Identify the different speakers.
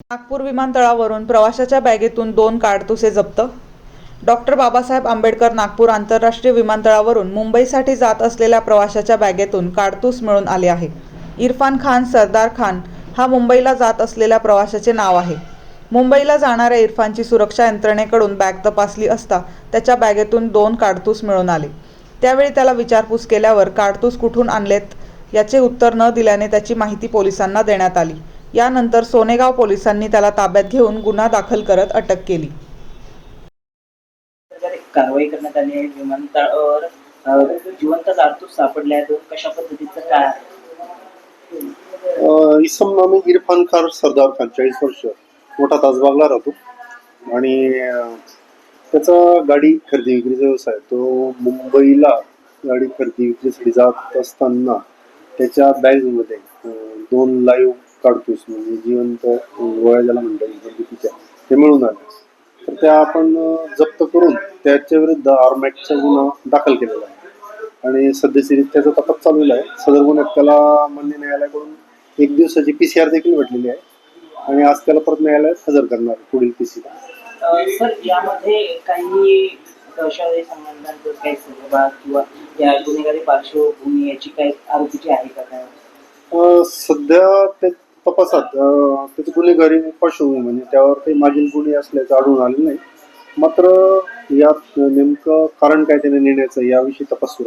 Speaker 1: नागपूर विमानतळावरून प्रवाशाच्या बॅगेतून दोन काडतुसे जप्त? डॉक्टर बाबासाहेब आंबेडकर नागपूर आंतरराष्ट्रीय विमानतळावरून मुंबईसाठी जात असलेल्या प्रवाशाच्या बॅगेतून काडतूस मिळून आले आहे. इरफान खान सरदार खान हा मुंबईला जात असलेल्या प्रवाशाचे नाव आहे. मुंबईला जाणाऱ्या इरफानची सुरक्षा यंत्रणेकडून बॅग तपासली असता त्याच्या बॅगेतून दोन काडतूस मिळून आले. त्यावेळी त्याला विचारपूस केल्यावर काडतूस कुठून आणलेत याचे उत्तर न दिल्याने त्याची माहिती पोलिसांना देण्यात आली. यानंतर सोनेगाव पोलिसांनी त्याला ताब्यात घेऊन गुन्हा दाखल करत अटक केली.
Speaker 2: जर कारवाई करण्यात आली आहे. विमानतळावर जिवंत कारतूस सापडले आहेत. कशा पद्धतीचं काय
Speaker 3: इसम नामे इरफान खान सरदार खान चाळीस वर्ष. मोठा ताजबागला राहतो. आणि त्याचा गाडी खरेदी विक्रीचा व्यवसाय. तो मुंबईला गाडी खरेदी विक्रीसाठी जात असताना त्याच्या बॅगमध्ये दोन लाईव्ह काढतोस म्हणजे जिवंत गोळ्या ज्याला म्हणता येईल घरगुतीच्या ते मिळून आले. तर त्या आपण जप्त करून त्याच्या विरुद्ध आरमॅटचा गुन्हा दाखल केलेला आहे. आणि सध्याची त्याचा तपास चालू आहे. सदर गुन्ह्यात त्याला मान्य न्यायालयाकडून एक दिवसाची पी सी आर देखील भेटलेली आहे. आणि आज त्याला परत न्यायालयात हजर करणार पुढील पी सी
Speaker 2: सर यामध्ये काही दहशतवादी संबंधांचं काही सहभाग किंवा या गुन्हेगारी पार्श्वभूमी याची काही आरोपीची आहे का काय?
Speaker 3: सध्या ते तपासात. अं, त्याची गुन्हेगारी पार्श्वभूमी म्हणजे त्यावर काही मागील गुन्हे असल्याचं आढळून आले नाही. मात्र यात नेमकं कारण काय त्याने नेण्याचं याविषयी तपास सुरू